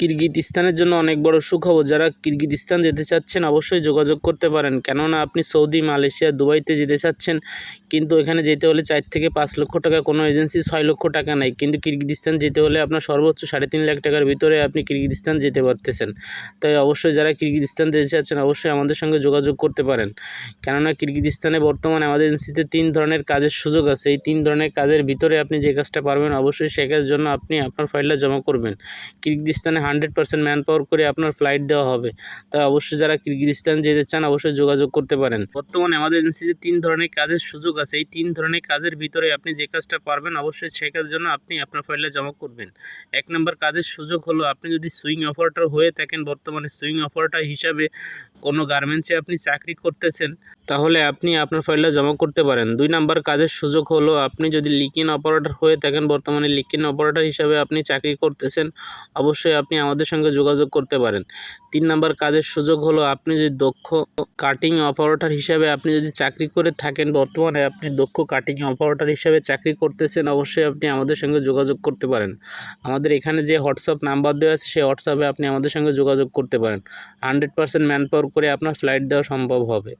কিরগিজস্তানের জন্য অনেক বড় সুখবর। যারা কিরগিজস্তান যেতে চাচ্ছেন অবশ্যই যোগাযোগ করতে পারেন। কেননা আপনি সৌদি, মালয়েশিয়া, দুবাইতে যেতে চাচ্ছেন, কিন্তু এখানে যেতে হলে চার থেকে পাঁচ লক্ষ টাকা, কোনো এজেন্সি ছয় লক্ষ টাকা নেয় কিন্তু কিরগিজস্তান যেতে হলে আপনার সর্বোচ্চ সাড়ে তিন লাখ টাকার ভিতরে আপনি কিরগিজস্তান যেতে পারতেছেন। তাই অবশ্যই যারা কিরগিজস্তান যেতে চাচ্ছেন অবশ্যই আমাদের সঙ্গে যোগাযোগ করতে পারেন। কেননা কিরগিজস্তানে বর্তমানে আমাদের এজেন্সিতে তিন ধরনের কাজের সুযোগ আছে। এই তিন ধরনের কাজের ভিতরে আপনি যে কাজটা পারবেন, অবশ্যই সে কাজের জন্য আপনি আপনার ফাইলটা জমা করবেন। কিরগিজস্তানে হান্ড্রেড পার্সেন্ট ম্যান পাওয়ার করে আপনার ফ্লাইট দেওয়া হবে। তাই অবশ্যই যারা কিরগিজস্তান যেতে চান, অবশ্যই যোগাযোগ করতে পারেন। বর্তমানে আমাদের এজেন্সিতে তিন ধরনের কাজের সুযোগ আছে। এই তিন ধরনের কাজের ভিতরে আপনি যে কাজটা পারবেন, অবশ্যই সেই কাজের জন্য আপনি আপনার ফাইলটা জমা করবেন। এক নম্বর কাজের সুযোগ হলো, আপনি যদি সুইং অপারেটর হয়ে থাকেন, বর্তমানে সুইং অপারেটর হিসাবে কোনো গার্মেন্টসে আপনি চাকরি করতেছেন তাহলে আপনি আপনার ফাইলটা জমা করতে পারেন। দুই নাম্বার কাজের সুযোগ হলো আপনি যদি লিকিন অপারেটর হয়ে থাকেন, বর্তমানে লিকিন অপারেটর হিসাবে আপনি চাকরি করতেছেন, অবশ্যই আপনি আমাদের সঙ্গে যোগাযোগ করতে পারেন। তিন নাম্বার কাজের সুযোগ হলো আপনি যদি দক্ষ কাটিং অপারেটর হিসাবে আপনি যদি চাকরি করে থাকেন, বর্তমানে আপনি দক্ষ কাটিং অপারেটর হিসাবে চাকরি করতেছেন, অবশ্যই আপনি আমাদের সঙ্গে যোগাযোগ করতে পারেন। আমাদের এখানে যে হোয়াটসঅ্যাপ নাম্বার দেওয়া আছে, সেই হোয়াটসঅ্যাপে আপনি আমাদের সঙ্গে যোগাযোগ করতে পারেন। হান্ড্রেড পার্সেন্ট ম্যান পাওয়ার করে আপনার ফ্লাইট দেওয়া সম্ভব হবে।